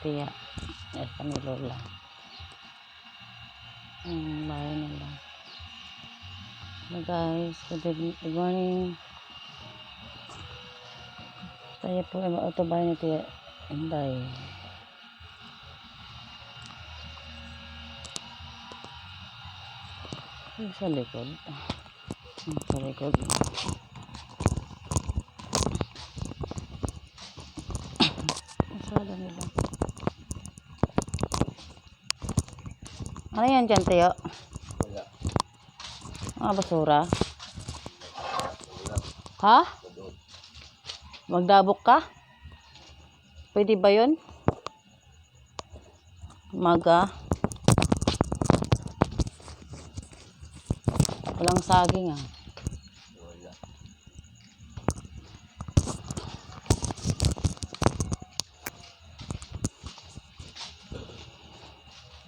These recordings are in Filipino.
tiya. At kami lola. Ang bahay nila. Hello guys, good, evening- good morning. Tayo po ay bahay ni tiya. Yung sa likod. Sa likod. Masala nila. Ano yan dyan, Tiyo? Wala. Mga basura? Ha? Magdabok ka? Pwede ba yun? Maga? Walang saging ah.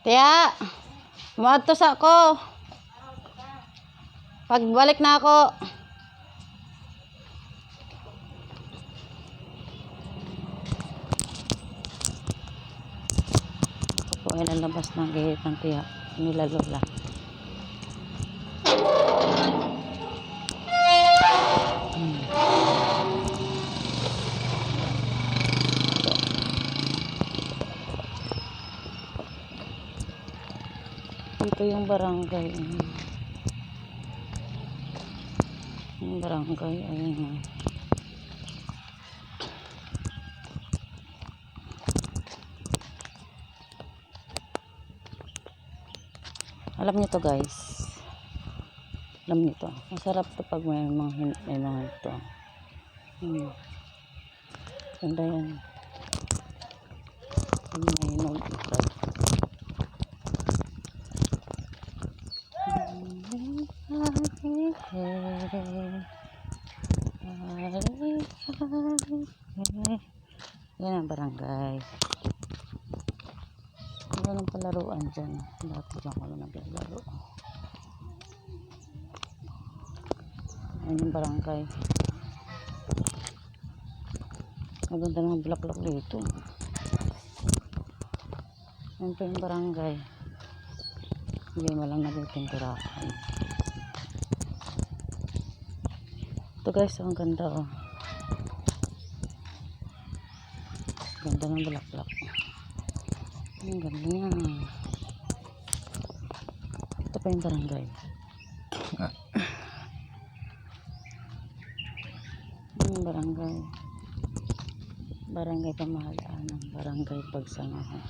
Wala. Muadto sa ako. Pagbalik na ako. Ito po lalabas ng gate ng tiya nila lola. Ito yung barangay. Yung barangay. Ayun. Alam niyo to guys. Alam niyo to. Masarap to pag may mga, may mga ito. Hmm. Ganda yan. May hinog. Yan ang barangay. Wala nang palaruan dyan. Dati dyan ko lang naglalaro. Yan yung barangay. Maganda ng bulaklak dito. Yan pa yung barangay. Hindi mo lang nagtinturakan. Ito guys, ang ganda oh. Ganda ng bulaklak. Ang ganda niya. Ito pa yung barangay. Yung barangay. Barangay pamahalaan ng barangay pagsangahan.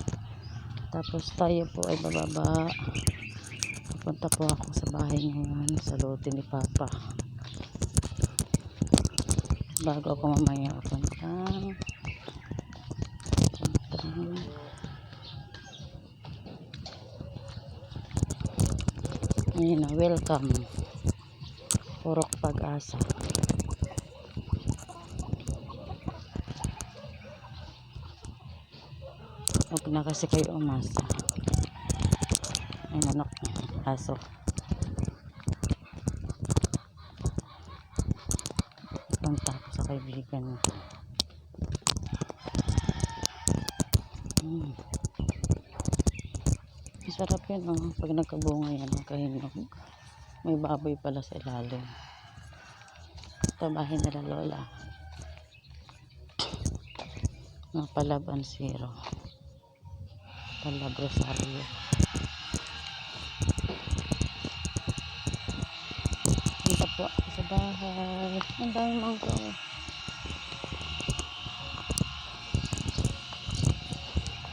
Tapos tayo po ay bababa. Punta po ako sa bahay ngayon sa lote ni Papa. Bago ako mamaya punta. Punta. Ayun na, welcome. Purok pag-asa. Huwag na kasi kayo umasa. Ay manok, aso. Punta ako sa kaibigan ko. Hmm. Masarap yun oh. Pag nagkabunga yan, kahinog. May baboy pala sa ilalim. Ito bahay nila lola. Mga palaban zero. Palab Rosario. Punta po sa bahay. Ang dami mangga. oh.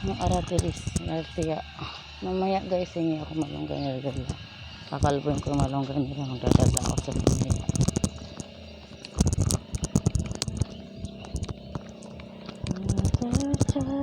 Ang aratilis. Artiya. Mamaya guys, hingi ako malunggay na regalo. Kakalbuin ko yung malunggay nila. Magdadala ako sa Manila. Ito.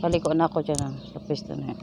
Paliko na ako dyan ah, sa pwesto na.